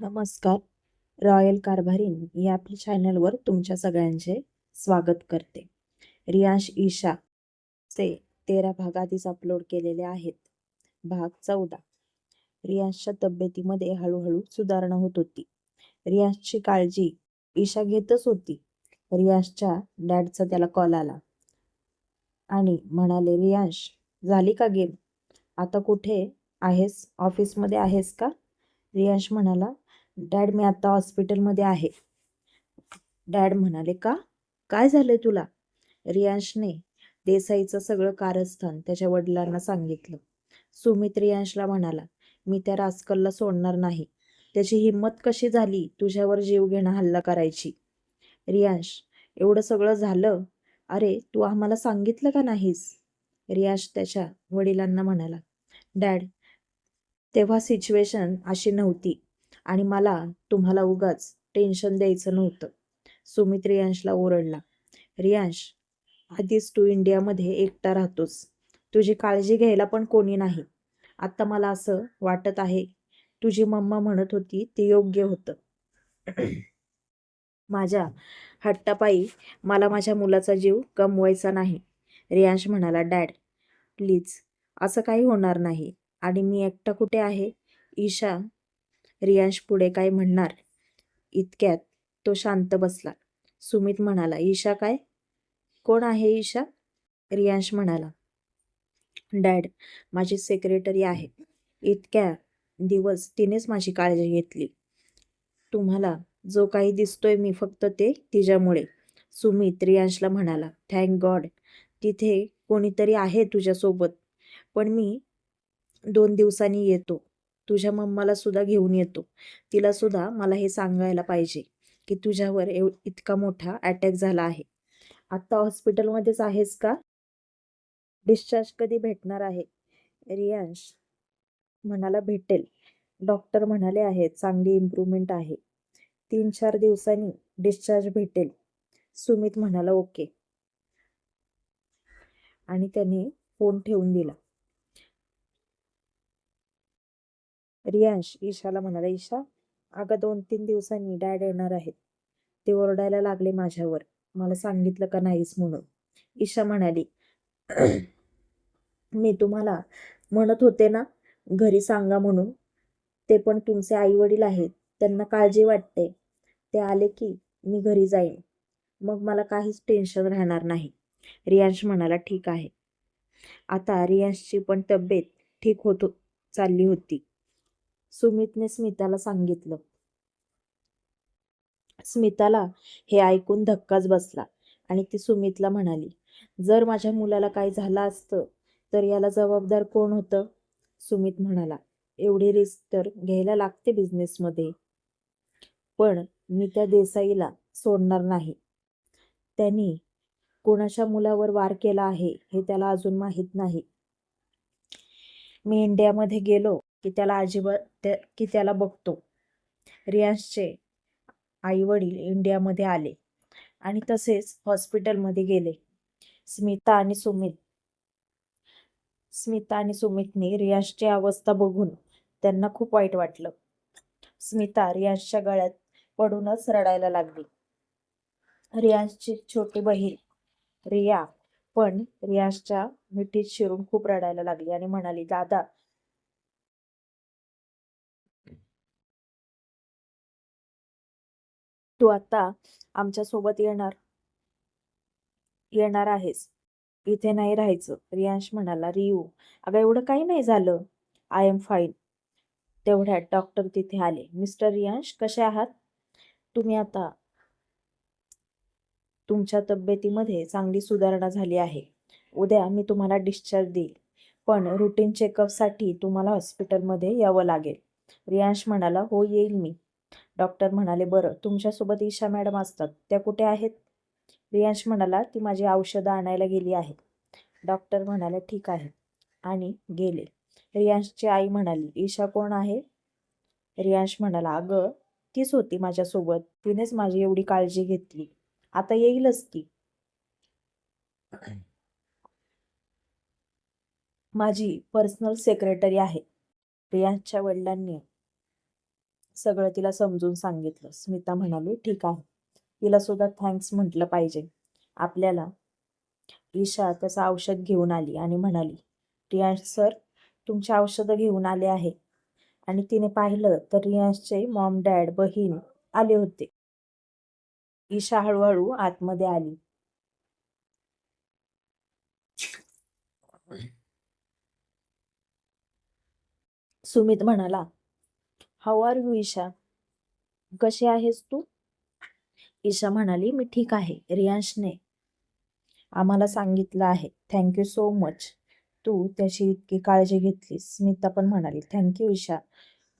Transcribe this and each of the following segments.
नमस्कार. रॉयल कारभारीन या आपल्या चॅनलवर तुमच्या सगळ्यांचे स्वागत करते. रियांश ईशा चे तेरा भाग आधीच अपलोड केलेले आहेत. भाग चौदा. रियांशच्या तब्येतीमध्ये हळूहळू सुधारणा होत होती. रियांशची काळजी ईशा घेतच होती. रियांशच्या डॅडचा त्याला कॉल आला. आणि म्हणाले रियांश झाली का गेम आता कुठे आहेस? ऑफिसमध्ये आहेस का? रियांश म्हणाला डॅड मी आता हॉस्पिटलमध्ये आहे. डॅड म्हणाले का? काय झालंय तुला? रियांशने देसाईचं सगळं कारस्थान त्याच्या वडिलांना सांगितलं. सुमित रियांशला म्हणाला मी त्या रास्कलला सोडणार नाही. त्याची हिंमत कशी झाली तुझ्यावर जीव घेणं हल्ला करायची? रियांश एवढं सगळं झालं? अरे तू आम्हाला सांगितलं का नाहीस? रियांश त्याच्या वडिलांना म्हणाला डॅड तेव्हा सिच्युएशन अशी नव्हती. आणि मला तुम्हाला उगाच टेन्शन द्यायचं नव्हतं. सुमित रियांशला ओरडला. रियांश आधीच तू इंडियामध्ये एकटा राहतोस. तुझी काळजी घ्यायला पण कोणी नाही. आत्ता मला असं वाटत आहे तुझी मम्मा म्हणत होती ते योग्य होतं. माझ्या हट्टापायी मला माझ्या मुलाचा जीव गमवायचा नाही. रियांश म्हणाला डॅड प्लीज असं काही होणार नाही. आणि मी एकटा कुठे आहे? ईशा रियांश पुढे काय म्हणणार? इतक्यात तो शांत बसला. सुमित म्हणाला ईशा काय? कोण आहे ईशा? रियांश म्हणाला डॅड माझी सेक्रेटरी आहे. इतक्या दिवस तिनेच माझी काळजी घेतली. तुम्हाला जो काही दिसतोय मी फक्त ते तिच्यामुळे. सुमित रियांशला म्हणाला थँक गॉड तिथे कोणीतरी आहे तुझ्यासोबत. पण मी दोन दिवसांनी येतो. तुझ्या मम्माला सुद्धा घेऊन येतो. तिला सुद्धा मला हे सांगायला पाहिजे की तुझ्यावर एव इतका मोठा अटॅक झाला आहे. आत्ता हॉस्पिटलमध्येच आहेस का? डिस्चार्ज कधी भेटणार आहे? रियांश म्हणाला भेटेल. डॉक्टर म्हणाले आहेत चांगली इम्प्रूव्हमेंट आहे. तीन चार दिवसांनी डिस्चार्ज भेटेल. सुमित म्हणाला ओके. आणि त्याने फोन ठेवून दिला. रियांश ईशाला म्हणाला ईशा अगं दोन तीन दिवसांनी डॅड येणार आहेत. ते ओरडायला लागले माझ्यावर. मला सांगितलं का नाहीस म्हणून. ईशा म्हणाली मी तुम्हाला म्हणत होते ना घरी सांगा म्हणून. ते पण तुमचे आई वडील आहेत. त्यांना काळजी वाटते. ते आले की मी घरी जाईन. मग मला काहीच टेन्शन राहणार नाही. रियांश म्हणाला ठीक आहे. आता रियांशची पण तब्येत ठीक होत चालली होती. सुमितने स्मिताला सांगितलं. स्मिताला हे ऐकून धक्काच बसला आणि ती सुमितला म्हणाली जर माझ्या मुलाला काही झालं असतं तर याला जबाबदार कोण होतं? सुमित म्हणाला एवढी रिस्क तर घ्यायला लागते बिझनेसमध्ये. पण मी त्या देसाईला सोडणार नाही. त्यांनी कोणाच्या मुलावर वार केला आहे हे त्याला अजून माहीत नाही. मी इंडियामध्ये गेलो की त्याला अजिबात त्या की त्याला बघतो. रियांशचे आई वडील इंडियामध्ये आले आणि तसेच हॉस्पिटलमध्ये गेले. स्मिता आणि सुमित स्मिता आणि सुमितने रियांशची अवस्था बघून त्यांना खूप वाईट वाटलं. स्मिता रियांशच्या गळ्यात पडूनच रडायला लागली. रियांशची छोटी बहीण रिया पण रियांशच्या मिठीत शिरून खूप रडायला लागली आणि म्हणाली दादा तू आता आमच्यासोबत येणार. येणार आहेस. इथे नाही राहायचं. रियांश म्हणाला रियू अगं एवढं काही नाही झालं. आय एम फाईन तेवढ्यात डॉक्टर तिथे आले. मिस्टर रियांश कसे आहात? तुम्ही आता तुमच्या तब्येतीमध्ये चांगली सुधारणा झाली आहे. उद्या मी तुम्हाला डिस्चार्ज देईल. पण रुटीन चेकअपसाठी तुम्हाला हॉस्पिटलमध्ये यावं लागेल. रियांश म्हणाला हो येईल मी. डॉक्टर म्हणाले बरं तुमच्यासोबत ईशा मॅडम असतात. त्या कुठे आहेत? रियांश म्हणाला ती माझी औषधं आणायला गेली आहे डॉक्टर म्हणाले ठीक आहे. आणि गेले. रियांशची आई म्हणाली ईशा कोण आहे? रियांश म्हणाला अगं तीच होती माझ्यासोबत. तिनेच माझी एवढी काळजी घेतली. आता येईलच ती. माझी पर्सनल सेक्रेटरी आहे. रियांशच्या वडिलांनी सगळं तिला समजून सांगितलं. स्मिता म्हणाली ठीक आहे. तिला सुद्धा थँक्स म्हटलं पाहिजे. आपल्याला ईशा त्याचं औषध घेऊन आली आणि म्हणाली रियांश सर तुमची औषधं घेऊन आले आहे. आणि तिने पाहिलं तर रियांशचे मॉम डॅड बहीण आले होते. ईशा हळूहळू आतमध्ये आली. सुमित म्हणाला हाऊ आर यू ईशा. कशी आहेस तू? ईशा म्हणाली मी ठीक आहे रियांशने आम्हाला सांगितलं आहे. थँक्यू सो मच तू त्याची इतकी काळजी घेतलीस. स्मिता पण म्हणाली थँक्यू ईशा.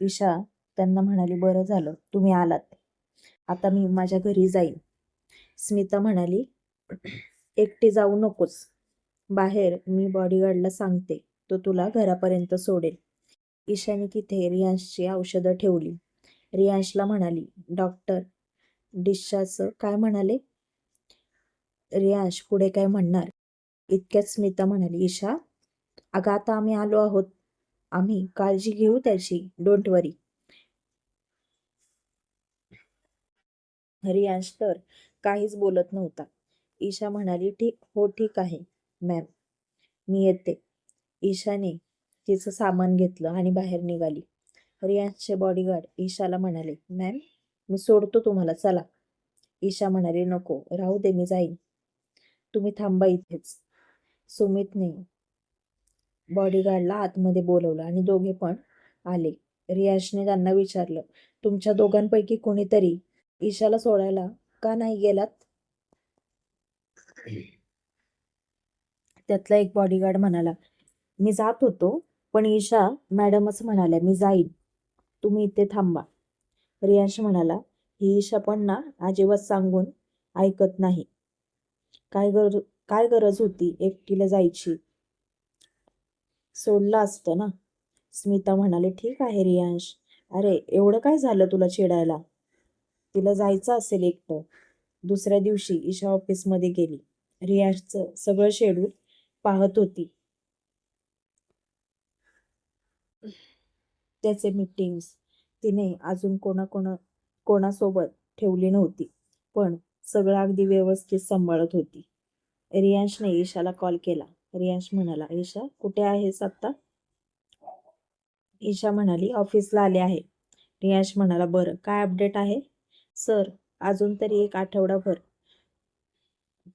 ईशा त्यांना म्हणाली बरं झालं तुम्ही आलात. आता मी माझ्या घरी जाईन. स्मिता म्हणाली एकटी जाऊ नकोस. बाहेर मी बॉडीगार्डला सांगते. तो तुला घरापर्यंत सोडेल. ईशाने तिथे रियांशची औषधं ठेवली. रियांशला म्हणाली डॉक्टर डिस्चार्जचं काय म्हणाले? रियांश पुढे काय म्हणणार? इतक्यात स्मिता म्हणाली ईशा अगं आता आम्ही आलो आहोत. आम्ही काळजी घेऊ त्याची डोंट वरी. रियांश तर काहीच बोलत नव्हता. ईशा म्हणाली ठीक हो ठीक आहे मॅम. मी येते. ईशाने तिचं सामान घेतलं आणि बाहेर निघाली. रियांशचे बॉडीगार्ड ईशाला म्हणाले मॅम मी सोडतो तुम्हाला चला. ईशा म्हणाली नको राहू दे मी जाईन. तुम्ही थांबा इथेच. सुमितने बॉडीगार्डला आतमध्ये बोलवलं आणि दोघे पण आले. रियांशने त्यांना विचारलं तुमच्या दोघांपैकी कोणीतरी ईशाला सोडायला का नाही गेलात? त्यातला एक बॉडीगार्ड म्हणाला मी जात होतो पण ईशा मॅडमच म्हणाल्या मी जाईन. तुम्ही इथे थांबा. रियांश म्हणाला ही ईशा पण ना अजिबात सांगून ऐकत नाही. काय गर काय गरज होती एकटीला जायची? सोडलं असतं ना? स्मिता म्हणाले ठीक आहे रियांश. अरे एवढं काय झालं तुला चिडायला? तिला जायचं असेल एकटं. दुसऱ्या दिवशी ईशा ऑफिसमध्ये गेली. रियांशचं सगळं शेड्यूल पाहत होती. त्याचे मीटिंग्स तिने अजून कोणाकोणा कोणासोबत ठेवली नव्हती पण सगळं अगदी व्यवस्थित सांभाळत होती. रियांशने ईशाला कॉल केला. रियांश म्हणाला ईशा कुठे आहेस आत्ता? ईशा म्हणाली ऑफिसला आले आहे. रियांश म्हणाला बरं काय अपडेट आहे? सर अजून तरी एक आठवडाभर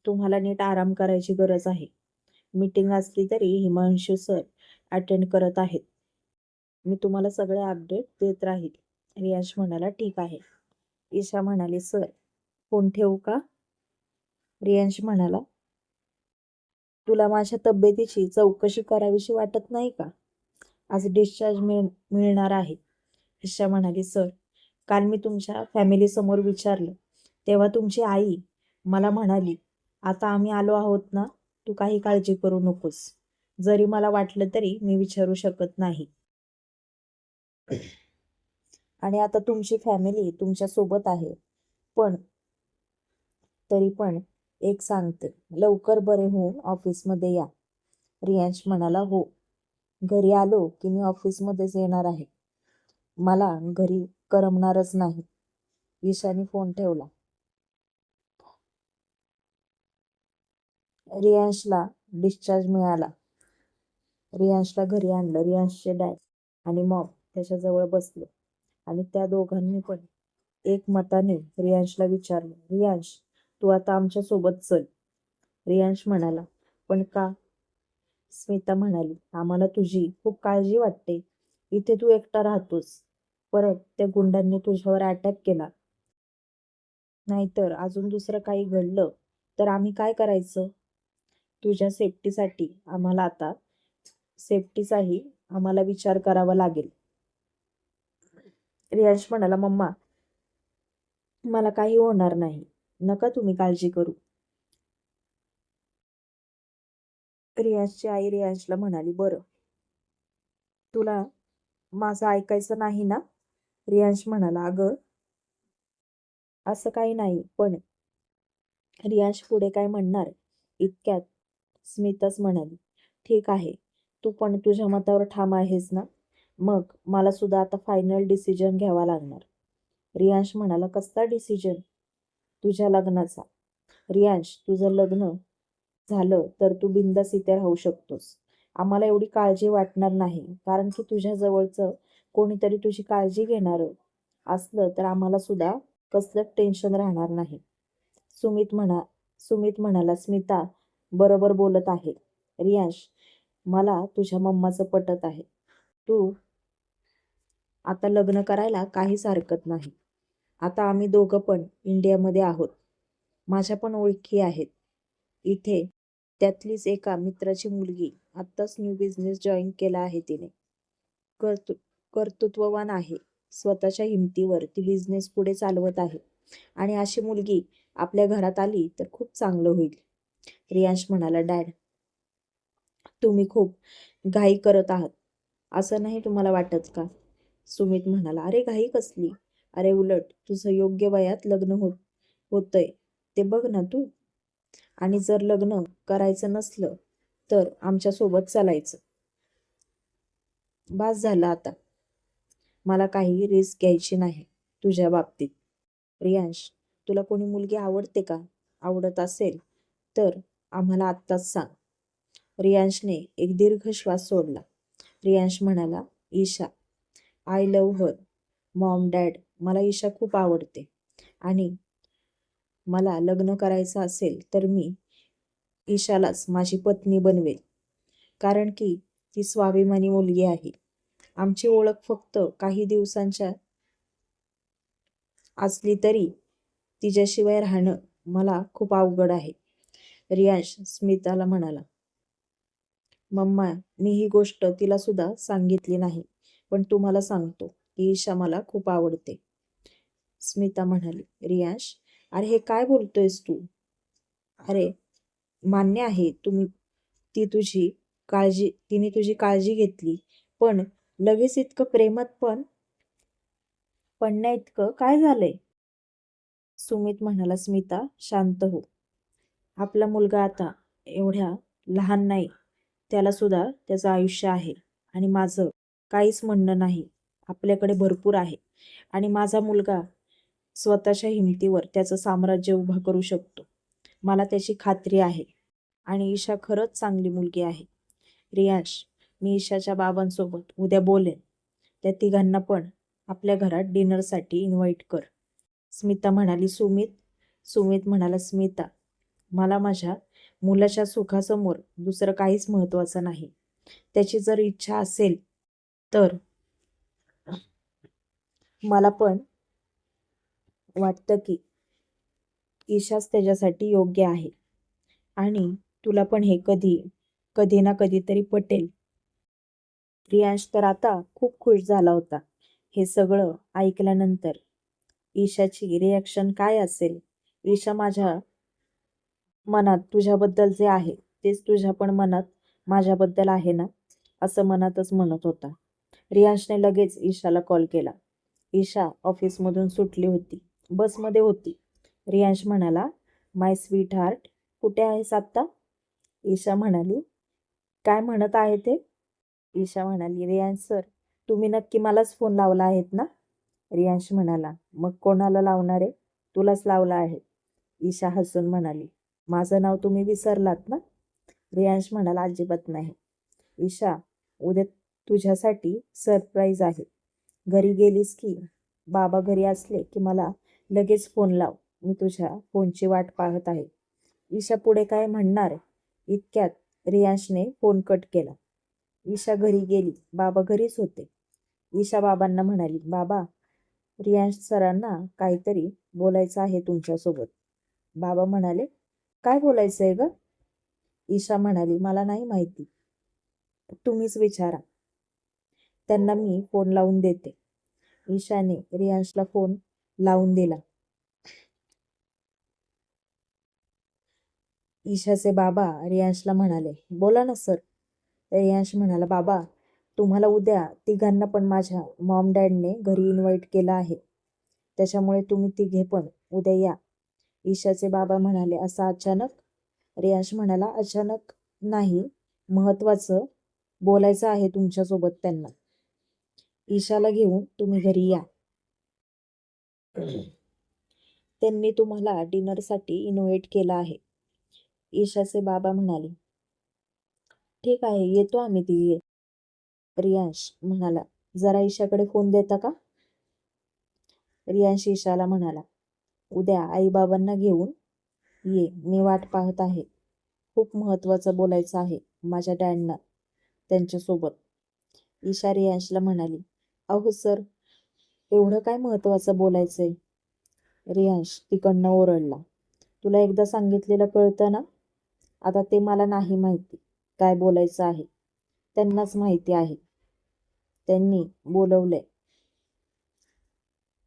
तुम्हाला नीट आराम करायची गरज आहे. मीटिंग असली तरी हिमांशू सर अटेंड करत आहेत. मी तुम्हाला सगळे अपडेट देत राहील. रियांश म्हणाला ठीक आहे. ईशा म्हणाली सर फोन ठेवू का? रियांश म्हणाला तुला माझ्या तब्येतीची चौकशी करावीशी वाटत नाही का? आज डिस्चार्ज मिळ मिळणार आहे. ईशा म्हणाली सर काल मी तुमच्या फॅमिलीसमोर विचारलं. तेव्हा तुमची आई मला म्हणाली आता आम्ही आलो आहोत ना तू काही काळजी करू नकोस. जरी मला वाटलं तरी मी विचारू शकत नाही. आणि आता तुमची फॅमिली तुमच्यासोबत आहे. पण तरी पण एक सांगते. लवकर बरे होऊन ऑफिसमध्ये या. रियांश म्हणाला हो. घरी आलो की मी ऑफिसमध्येच येणार आहे. मला घरी करमणारच नाही. ईशाने फोन ठेवला. रियांशला डिस्चार्ज मिळाला. रियांशला घरी आणलं. रियांशचे डॅड आणि मॉम त्याच्याजवळ बसलो. आणि त्या दोघांनी पण एकमताने रियांशला विचारलं रियांश तू आता आमच्यासोबत चल. रियांश म्हणाला पण का? स्मिता म्हणाली आम्हाला तुझी खूप काळजी वाटते. इथे तू एकटा राहतोस. परत त्या गुंडांनी तुझ्यावर अटॅक केला. नाहीतर अजून दुसरं काही घडलं तर आम्ही काय करायचं? तुझ्या सेफ्टीसाठी आम्हाला आता सेफ्टीचाही आम्हाला विचार करावा लागेल. रियांश म्हणाला मम्मा मला काही होणार नाही. नका तुम्ही काळजी करू. रियांशची आई रियांशला म्हणाली बरं. तुला माझं ऐकायचं नाही ना? रियांश म्हणाला अगं असं काही नाही पण रियांश पुढे काय म्हणणार? इतक्यात स्मिताच म्हणाली ठीक आहे. तू पण तुझ्या मतावर ठाम आहेस ना? मग मला सुद्धा आता फायनल डिसिजन घ्यावा लागणार. रियांश म्हणाला कसला डिसिजन तुझ्या लग्नाचा. रियांश तुझं लग्न झालं तर तू बिंदास इथे राहू शकतोस. आम्हाला एवढी काळजी वाटणार नाही कारण की तुझ्या जवळचं कोणीतरी तुझी काळजी घेणारं असलं तर आम्हाला सुद्धा कसलं टेन्शन राहणार नाही. सुमित म्हणा सुमित म्हणाला स्मिता बरोबर बोलत आहे. रियांश मला तुझ्या मम्माचं पटत आहे. तू आता लग्न करायला काहीच हरकत नाही. आता आम्ही दोघं पण इंडियामध्ये आहोत. माझ्या पण ओळखी आहेत. इथे त्यातलीच एका मित्राची मुलगी आत्ताच न्यू बिझनेस जॉईन केला आहे तिने. कर्तृ कर्तृत्ववान आहे. स्वतःच्या हिमतीवर ती बिझनेस पुढे चालवत आहे. आणि अशी मुलगी आपल्या घरात आली तर खूप चांगलं होईल. रियांश म्हणाला डॅड तुम्ही खूप घाई करत आहात. असं नाही तुम्हाला वाटत का? सुमित म्हणाला अरे घाई कसली? अरे उलट तुझं योग्य वयात लग्न होत होतंय. ते बघ ना तू. आणि जर लग्न करायचं नसलं तर आमच्यासोबत चालायचं. बास झाला आता. मला काही रिस्क घ्यायची नाही तुझ्या बाबतीत. रियांश तुला कोणी मुलगी आवडते का? आवडत असेल तर आम्हाला आत्ताच सांग. रियांशने एक दीर्घ श्वास सोडला. रियांश म्हणाला Isha I love her mom dad मला ईशा खूप आवडते. आणि मला लग्न करायचं असेल तर मी ईशालाच माझी पत्नी बनवेल. कारण की ती स्वाभिमानी मुलगी आहे. आमची ओळख फक्त काही दिवसांच्या असली तरी तिच्याशिवाय राहणं मला खूप अवघड आहे. रियांश स्मिताला म्हणाला मम्मा मी ही गोष्ट तिला सुद्धा सांगितली नाही. पण तुम्हाला सांगतो की ईशा मला खूप आवडते. स्मिता म्हणाली रियांश अरे हे काय बोलतोयस तू? अरे मान्य आहे तुम्ही ती तुझी काळजी तिने तुझी काळजी घेतली पण लगेच इतकं प्रेमात पण पडण्या इतकं काय झालंय? सुमित म्हणाला स्मिता शांत हो. आपला मुलगा आता एवढ्या लहान नाही त्याला सुद्धा त्याचं आयुष्य आहे आणि माझं. काहीच म्हणणं नाही. आपल्याकडे भरपूर आहे. आणि माझा मुलगा स्वतःच्या हिमतीवर त्याचं साम्राज्य उभं करू शकतो. मला त्याची खात्री आहे. आणि ईशा खरंच चांगली मुलगी आहे. रियांश मी ईशाच्या बाबांसोबत उद्या बोलेन. त्या तिघांना पण आपल्या घरात डिनरसाठी इन्व्हाइट कर. स्मिता म्हणाली सुमित. सुमित म्हणाला स्मिता मला माझ्या मुलाच्या सुखासमोर दुसरं काहीच महत्त्वाचं नाही. त्याची जर इच्छा असेल तर मला पण वाटतं की ईशाच त्याच्यासाठी योग्य आहे. आणि तुला पण हे कधी कधी ना कधीतरी पटेल. प्रियांश तर आता खूप खुश झाला होता. हे सगळं ऐकल्यानंतर ईशाची रिॲक्शन काय असेल? ईशा माझ्या मनात तुझ्याबद्दल जे आहे तेच तुझ्या पण मनात माझ्याबद्दल आहे ना? असं मनातच म्हणत होता. रियांशने लगेच ईशाला कॉल केला. ईशा ऑफिसमधून सुटली होती. बसमध्ये होती. रियांश म्हणाला माय स्वीट हार्ट कुठे आहेस आत्ता? ईशा म्हणाली काय म्हणत आहे ते? ईशा म्हणाली रियांश सर तुम्ही नक्की मलाच फोन लावला आहेत ना? रियांश म्हणाला मग कोणाला लावणार आहे? तुलाच लावला आहे. ईशा हसून म्हणाली माझं नाव तुम्ही विसरलात ना? रियांश म्हणाला अजिबात नाही. ईशा उद्या तुझ्यासाठी सरप्राईज आहे. घरी गेलीस की बाबा घरी असले की मला लगेच फोन लाव. मी तुझ्या फोनची वाट पाहत आहे. ईशा पुढे काय म्हणणार? इतक्यात रियांशने फोन कट केला. ईशा घरी गेली. बाबा घरीच होते. ईशा बाबांना म्हणाली बाबा रियांश सरांना काहीतरी बोलायचं आहे तुमच्यासोबत. बाबा म्हणाले काय बोलायचं आहे ग? ईशा म्हणाली मला नाही माहिती. तुम्हीच विचारा. त्यांना मी फोन लावून देते. ईशाने रियांशला फोन लावून दिला. ईशाचे बाबा रियांशला म्हणाले बोला ना सर रियांश म्हणाला बाबा तुम्हाला उद्या तिघांना पण माझ्या मॉम डॅडने घरी इन्व्हाइट केलं आहे. त्याच्यामुळे तुम्ही तिघे पण उद्या या. ईशाचे बाबा म्हणाले असा अचानक? रियांश म्हणाला अचानक नाही. महत्त्वाचं बोलायचं आहे तुमच्यासोबत त्यांना. ईशाला घेऊन तुम्ही घरी या. त्यांनी तुम्हाला डिनरसाठी इन्व्हाइट केलं आहे. ईशाचे बाबा म्हणाले ठीक आहे येतो आम्ही तिघे. रियांश म्हणाला जरा ईशाकडे फोन देता का? रियांश ईशाला म्हणाला उद्या आईबाबांना घेऊन ये मी वाट पाहत आहे. खूप महत्त्वाचं बोलायचं आहे माझ्या डॅडना त्यांच्यासोबत. ईशा रियांशला म्हणाली अहो सर एवढं काय महत्त्वाचं बोलायचंय? रियांश तिकडनं ओरडला. तुला एकदा सांगितलेलं कळतं ना? आता ते मला नाही माहिती. काय बोलायचं आहे? त्यांनाच माहिती आहे. त्यांनी बोलवलंय.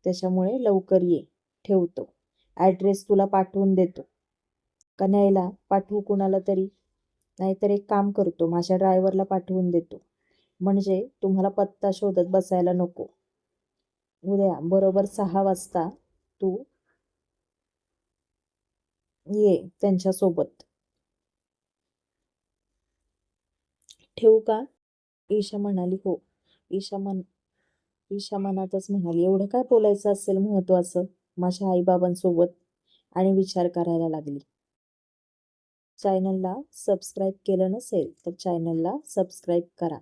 त्याच्यामुळे लवकर ये ठेवतो. ॲड्रेस तुला पाठवून देतो. का न्यायला पाठवू कुणाला तरी? नाहीतर एक काम करतो माझ्या ड्रायव्हरला पाठवून देतो. म्हणजे तुम्हाला पत्ता शोधत बसायला नको. उद्या बरोबर सहा वाजता तू ये त्यांच्यासोबत ठेवू का? ईशा म्हणाली हो. ईशा मन ईशा मनातच म्हणाली एवढं काय बोलायचं असेल महत्वाचं माझ्या आईबाबांसोबत? आणि विचार करायला लागली. चॅनलला सबस्क्राईब केलं नसेल तर चॅनलला सबस्क्राईब करा.